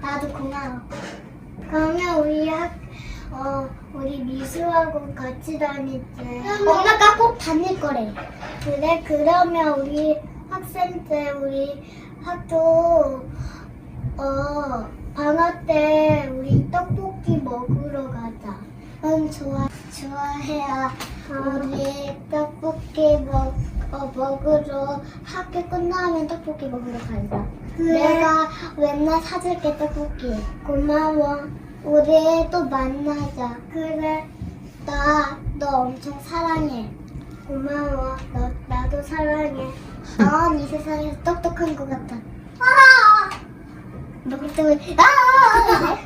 나도 고마워. 그러면 우리 학, 어, 우리 미수하고 같이 다닐 때. 엄마가 꼭 다닐 거래. 그래, 그러면 우리 학생 때 우리 학교, 어, 방학 때 우리 떡볶이 먹으러 가자. 응, 좋아. 좋아해요. 우리 떡볶이 먹, 어, 먹으러 학교 끝나면 떡볶이 먹으러 가자. 내가 맨날 사줄게 떡볶이. 고마워. 우리 또 만나자. 그래. 나 너 엄청 사랑해. 고마워. 너 나도 사랑해. 넌이 세상에서 똑똑한 것 같아. 아! 너 그때 왜? 아!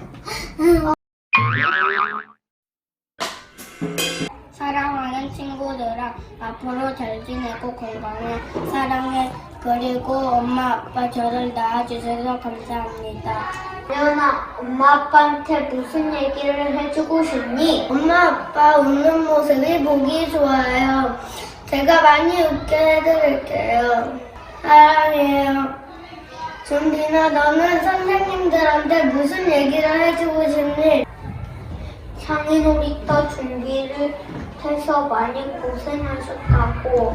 사랑하는 친구들아, 앞으로 잘지 내고 건강해. 사랑해. 그리고 엄마, 아빠 저를 낳아주셔서 감사합니다. 레온아, 엄마 아빠한테 무슨 얘기를 해주고 싶니? 엄마, 아빠 웃는 모습이 보기 좋아요. 제가 많이 웃게 해드릴게요. 사랑해요. 준비나 너는 선생님들한테 무슨 얘기를 해주고 싶니? 상의놀이터 준비를 해서 많이 고생하셨다고.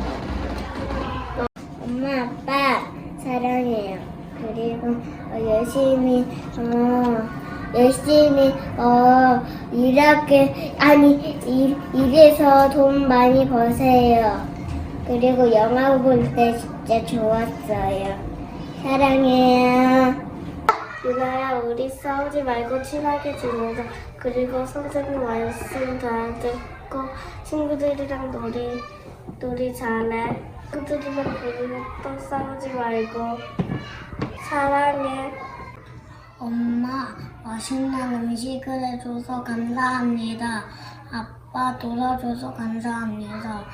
엄마, 아빠 사랑해요. 그리고 어, 열심히 어 열심히 어 일하게 아니 일 일해서 돈 많이 버세요. 그리고 영화 볼 때 진짜 좋았어요. 사랑해요. 유나야, 우리 싸우지 말고 친하게 지내자. 그리고 선생님 말씀 잘 듣고 친구들이랑 놀이 놀이 잘해. 친구들이랑 그리고 또 싸우지 말고 사랑해. 엄마, 맛있는 음식을 해줘서 감사합니다. 아빠 돌아줘서 감사합니다.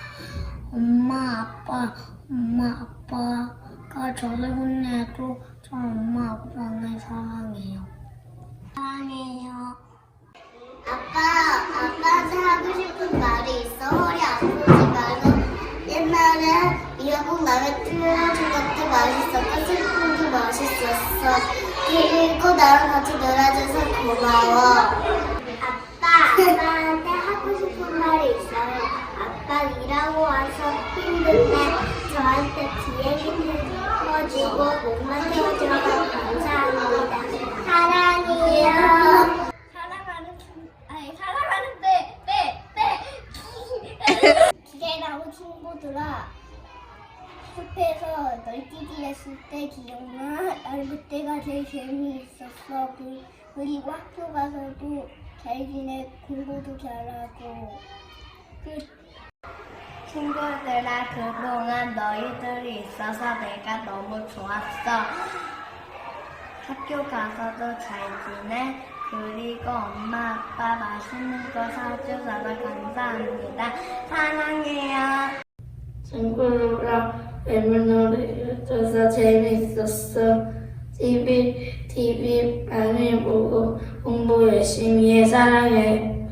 엄마, 아빠, 엄마, 아빠가 저를 혼내도 저 엄마, 아빠를 사랑해요. 사랑해요. 아빠, 아빠한테 하고 싶은 말이 있어. 허리 아프지 말고. 옛날에 미역국 라면 끓여준 것도 맛있었고, 슬픔도 맛있었어. 그리고 나랑 같이 놀아줘서 고마워. 아빠, 아빠한테 하고 싶은 말이 있어요. 아빠 일하고 와서 힘든데 저한테 비행기 태워주고 몸만 태워줘서 감사합니다. 사랑해요. 사랑하는 친, 아니 사랑하는데 빼빼 기대 나온 친구들아 숲에서 널뛰기 했을 때 기억나? 난 그때가 제일 재미있었어 그- 그리고 학교 가서도 잘 지내 공부도 잘하고 그 친구들아 그동안 너희들이 있어서 내가 너무 좋았어. 학교 가서도 잘 지내. 그리고 엄마 아빠 맛있는 거 사주셔서 감사합니다. 사랑해요. 친구랑 애물놀이 해줘서 재밌었어. TV, TV 많이 보고 공부 열심히 해. 사랑해.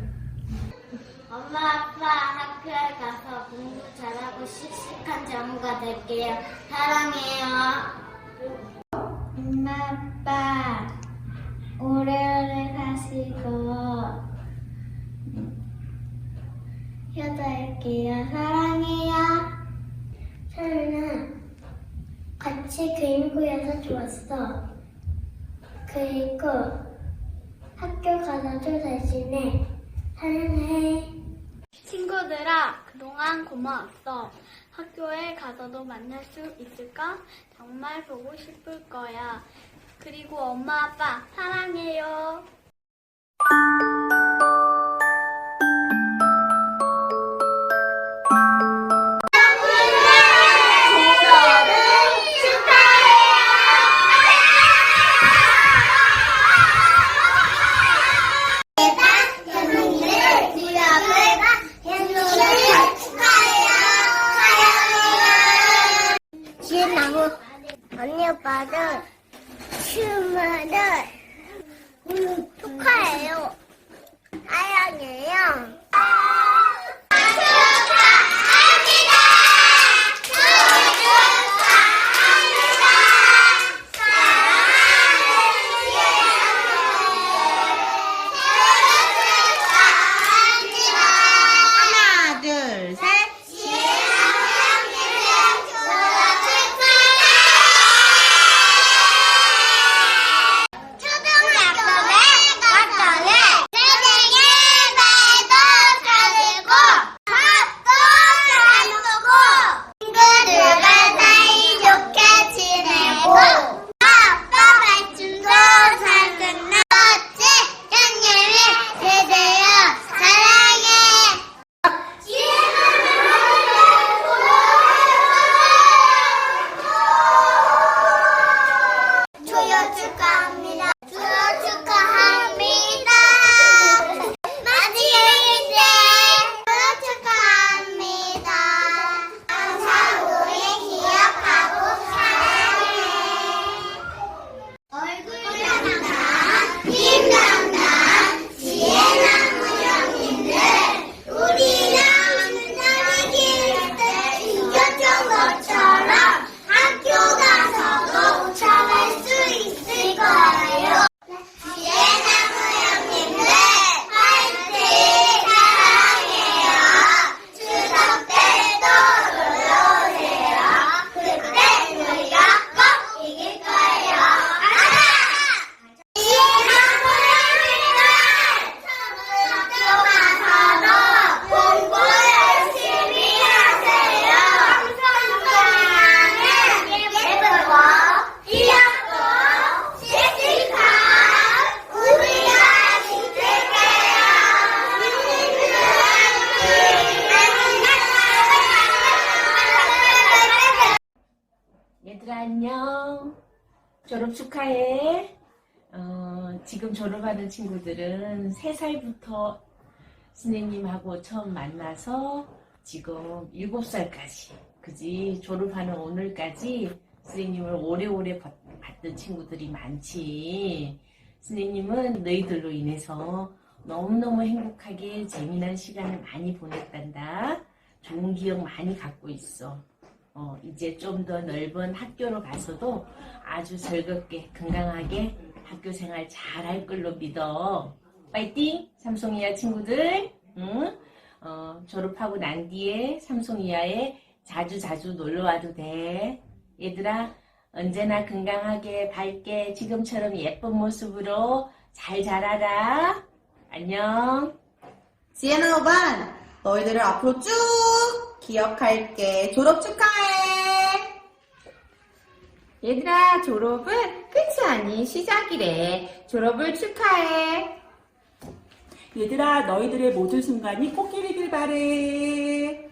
엄마 아빠 학교에 가서 공부 잘하고 씩씩한 자무가 될게요 사랑해요 엄마 아빠 오래 사시고 효도할게요 사랑해요 서윤아 같이 그림 그려서 좋았어 그리고 학교 가서도 잘 지내 사랑해 친구들아, 그동안 고마웠어. 학교에 가서도 만날 수 있을까? 정말 보고 싶을 거야. 그리고 엄마, 아빠, 사랑해요. 언니 오빠는 춤을 조카예요. 사랑해요. 얘들아 안녕. 졸업 축하해. 어, 지금 졸업하는 친구들은 3살부터 선생님하고 처음 만나서 지금 7살까지, 그지? 졸업하는 오늘까지 선생님을 오래오래 봤- 봤던 친구들이 많지. 선생님은 너희들로 인해서 너무너무 행복하게 재미난 시간을 많이 보냈단다. 좋은 기억 많이 갖고 있어. 어, 이제 좀 더 넓은 학교로 가서도 아주 즐겁게 건강하게 학교 생활 잘 할 걸로 믿어. 파이팅! 삼성이야 친구들. 응? 어, 졸업하고 난 뒤에 삼성이야에 자주 자주 놀러 와도 돼. 얘들아 언제나 건강하게 밝게 지금처럼 예쁜 모습으로 잘 자라라. 안녕. 지혜나 5반, 너희들을 앞으로 쭉 기억할게. 졸업 축하해! 얘들아, 졸업은 끝이 아닌 시작이래. 졸업을 축하해. 얘들아, 너희들의 모든 순간이 꽃길이길 바래.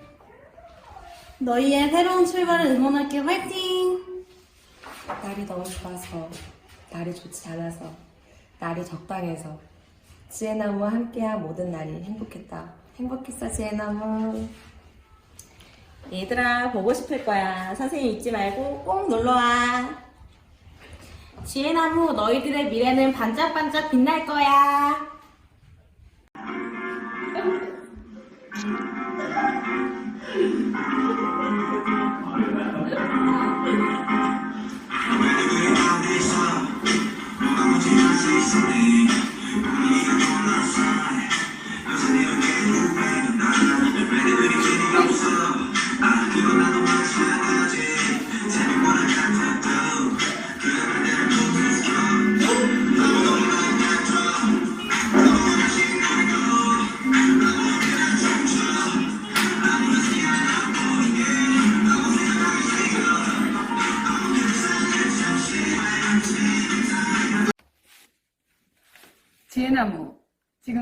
너희의 새로운 출발을 응원할게. 화이팅! 날이 너무 좋아서, 날이 좋지 않아서, 날이 적당해서, 지혜나무와 함께한 모든 날이 행복했다. 행복했어, 지혜나무. 얘들아, 보고 싶을 거야. 선생님 잊지 말고 꼭 놀러와. 지혜나무, 너희들의 미래는 반짝반짝 빛날 거야.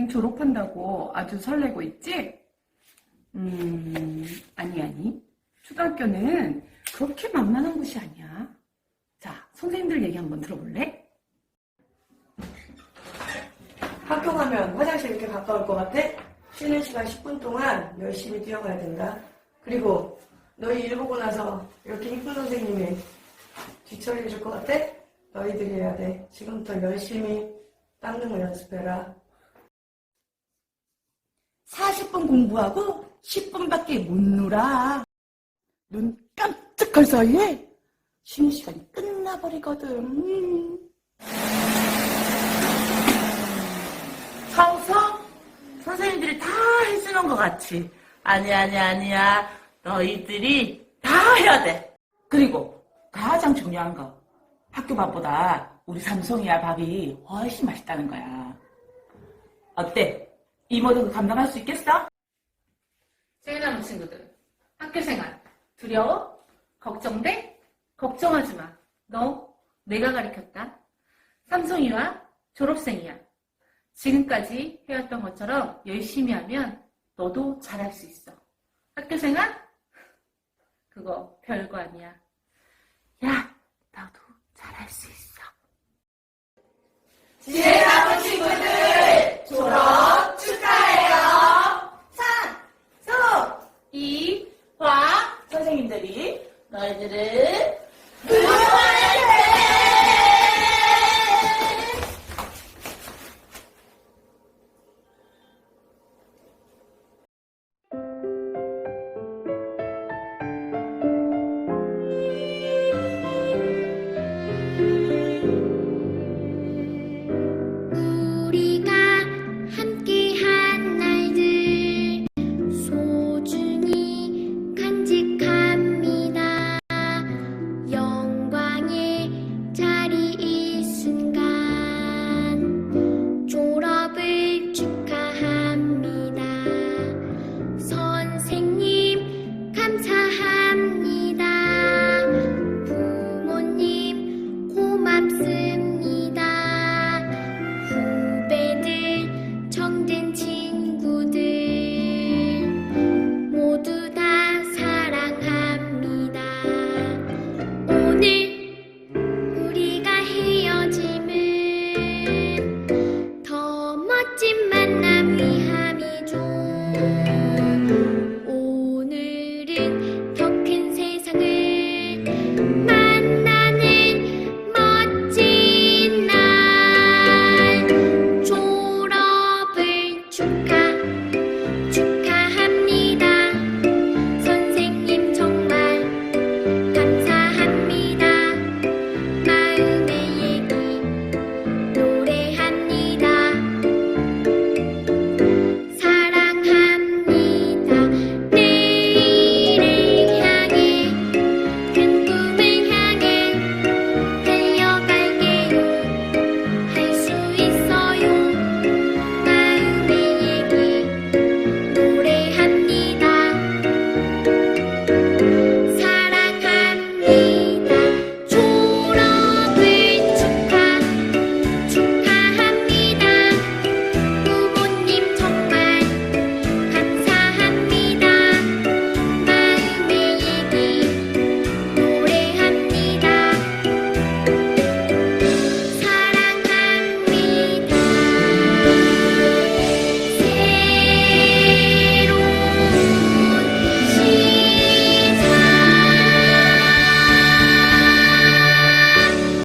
졸업한다고 아주 설레고 있지? 음, 아니, 아니. 초등학교는 그렇게 만만한 곳이 아니야. 자, 선생님들 얘기 한번 들어볼래? 학교 가면 화장실 이렇게 가까울 것 같아? 쉬는 시간 10분 동안 열심히 뛰어가야 된다. 그리고 너희 일 보고 나서 이렇게 이쁜 선생님이 뒤처리해 줄 것 같아? 너희들이 해야 돼. 지금부터 열심히 닦는 거 연습해라. 40분 공부하고 10분밖에 못 놀아. 눈 깜짝할 사이에 쉬는 시간이 끝나버리거든. 음. 성성? 선생님들이 다 해주는 것 같이. 아니, 아니, 아니야. 너희들이 다 해야 돼. 그리고 가장 중요한 거. 학교 밥보다 우리 삼성이야 밥이 훨씬 맛있다는 거야. 어때? 이모도 감당할 수 있겠어? 지혜나무 친구들, 학교 생활 두려워? 걱정돼? 걱정하지 마. 너 내가 가르쳤다. 삼성이와 졸업생이야. 지금까지 해왔던 것처럼 열심히 하면 너도 잘할 수 있어. 학교 생활? 그거 별거 아니야. 야, 너도 잘할 수 있어. 지혜나무 친구들, 졸업 축하해요! 이, 화, 선생님들이 너희들을